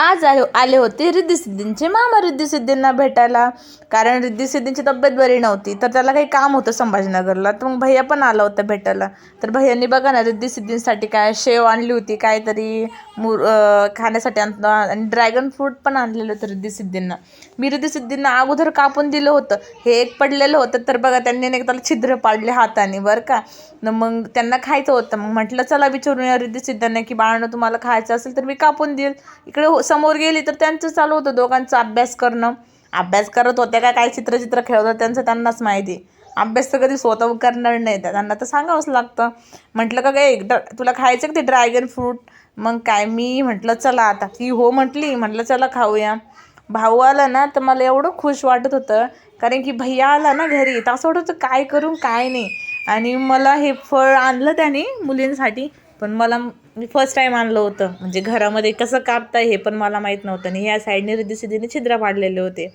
आज आले आले होते रिद्धिसिद्धींचे. मामा रिद्धिसिद्धींना भेटायला. कारण रिद्धिसिद्धींची तब्येत बरी नव्हती. तर त्याला काही काम होतं संभाजीनगरला. तर मग भैया पण आला होता भेटायला. तर भैयांनी बघा ना रिद्धिसिद्धींसाठी काय शेव आणली होती. काहीतरी मुर खाण्यासाठी आणलं आणि ड्रॅगन फ्रूट पण आणलेलं होतं रिद्धिसिद्धींना. मी रिद्धिसिद्धींना अगोदर कापून दिलं होतं. हे एक पडलेलं होतं. तर बघा त्यांनी नाही त्याला छिद्र पाडले हाताने. बरं का? न मग त्यांना खायचं होतं. मग म्हटलं चला विचारून या रिद्धिसिद्धांना की बाळानं तुम्हाला खायचं असेल तर मी कापून देईल. इकडे हो- समोर गेली तर त्यांचं चालू होतं दोघांचा अभ्यास करणं. अभ्यास करत होत्या काय काय चित्रचित्र खेळत होतं त्यांचं त्यांनाच माहिती. अभ्यास तर कधी स्वतः करणार नाही त्या- त्यांना तर सांगावंच लागतं. म्हटलं का काय ड- तुला खायचं का ते ड्रॅगन फ्रूट? मग काय मी म्हटलं चला आता. ती हो म्हटली म्हटलं चला खाऊया. भाऊ आला ना तर मला एवढं खुश वाटत होतं. कारण की भैया आला ना घरी तर असं वाटत होतं काय करून काय नाही. आणि मला हे फळ आणलं त्याने मुलींसाठी पण मला मी फर्स्ट टाईम आणलं होतं. म्हणजे घरामध्ये कसं कापताय हे पण मला माहीत नव्हतं आणि ह्या साईडने रिद्धीसिद्धीने छिद्र पाडलेले होते.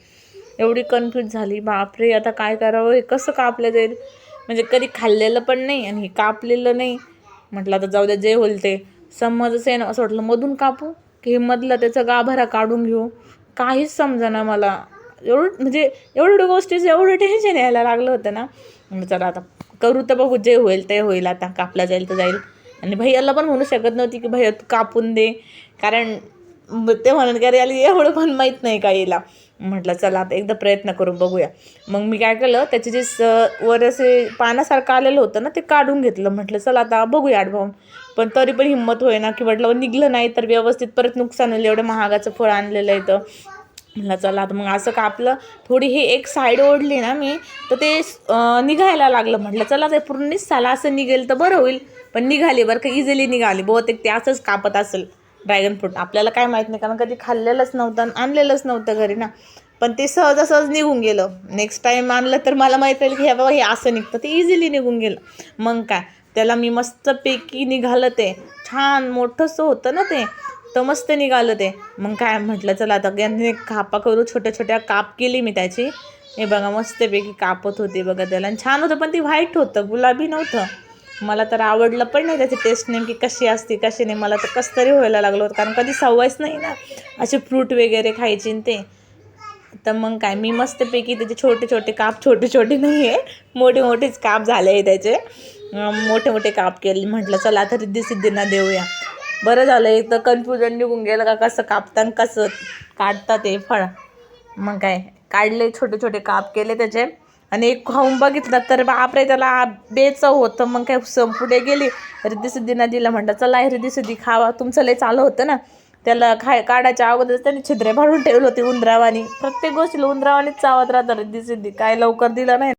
एवढी कन्फ्यूज झाली. बापरे आता काय करावं? हे कसं कापलं जाईल? म्हणजे कधी खाल्लेलं पण नाही आणि हे कापलेलं नाही. म्हटलं आता जाऊ द्या जे होईल ते. समजच आहे ना असं वाटलं मधून कापू? की हे मधलं त्याचं गाभरा काढून घेऊ? काहीच समजेना मला. एवढं म्हणजे एवढं एवढ्या गोष्टीचं एवढं टेन्शन यायला लागलं होतं ना. म्हणलं चला आता करू तर बघू जे होईल ते होईल. आता कापला जाईल तर जाईल. आणि भैयाला पण म्हणू शकत नव्हती की भैया तू कापून दे. कारण ते म्हणून की अरे याला एवढं पण माहीत नाही का याला म्हटलं चला आता एकदा प्रयत्न करून बघूया. मग मी काय केलं त्याचे जे स वर असे पानासारखं आलेलं होतं ना ते काढून घेतलं. म्हटलं चला आता बघूया आडभाऊन पण तरी पण हिंमत होईना की म्हटलं निघलं नाही तर व्यवस्थित परत नुकसान होईल. एवढं महागाचं फळ आणलेलं आहे तर म्हटलं चला आता मग असं कापलं थोडी ही एक साईड ओढली ना मी तर ते निघायला लागलं. म्हटलं चला ते पूर्णच साला असं निघेल तर बरं होईल पण निघाली बरं का इझिली निघाली. बहुतेक ते असंच कापत असेल ड्रॅगन फ्रूट आपल्याला काय माहीत नाही कारण कधी खाल्लेलंच नव्हतं आणि आणलेलंच नव्हतं घरी ना. पण ते सहजासहज निघून गेलं. नेक्स्ट टाईम आणलं तर मला माहीत राहील की हे बाबा हे असं निघतं. ते इझिली निघून गेलं. मग काय? त्याला मी मस्तपैकी निघालं ते. छान मोठंसं होतं ना ते. तर मस्त निघालं ते. मग काय म्हटलं चला आता यांनी कापा करू. छोट्या छोट्या काप केली मी त्याची. हे बघा मस्तपैकी कापत होते बघा त्याला. आणि छान होतं पण ती व्हाईट होतं गुलाबी नव्हतं. मला तर आवडलं पण नाही त्याची टेस्ट नेमकी कशी असते कशी नाही. मला तर कसं तरी व्हायला लागलं होतं कारण कधी सवयच नाही ना. असे फ्रूट वगैरे खायची ते. तर मग काय मी मस्तपैकी त्याचे छोटे छोटे काप छोटे छोटे नाही आहे मोठे मोठेच काप झाले आहे त्याचे. मोठे मोठे काप केले. म्हटलं चला आता रिद्धी सिद्धींना देऊया. बरं झालं एक तर कन्फ्युजन निघून गेलं का कसं कापतान कसं काढतात ते फळ. मग काय काढले छोटे छोटे काप केले त्याचे. आणि एक खाऊन बघितलं तर बापरे त्याला बेचव होतं. मग काय संपुडे पुढे गेली रिद्धिसिद्धींना दिलं म्हटलं चला हे खावा. तुमचं लय चालू होतं ना. त्याला खाय काढायच्या अगोदर त्यांनी छिद्रे भरून ठेवले होते उंदरावानी. प्रत्येक गोष्टीला उंदरावानीच चावत राहतं रिद्धिसिद्धी काय लवकर दिलं नाही.